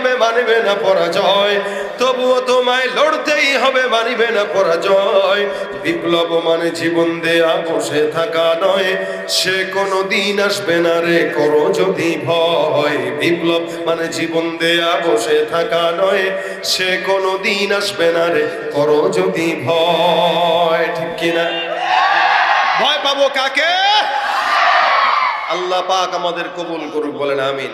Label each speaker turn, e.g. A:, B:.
A: হবে মানবে না পরাজয়। তবুও তোমায় লড়তেই হবে মানিবে না পরাজয়। বিপ্লব মানে জীবন দেয়া, বসে থাকা নয়। সে কোনো দিন আসবে না রে, করো যদি ভয়। বিপ্লব মানে জীবন দেয়া, বসে থাকা নয়। সে কোনো দিন আসবে না রে, করো যদি ভয়। ঠিক কিনা ভয় পাবো কাকে? আল্লাহ পাক আমাদের কবুল করুক, বলেন আমিন।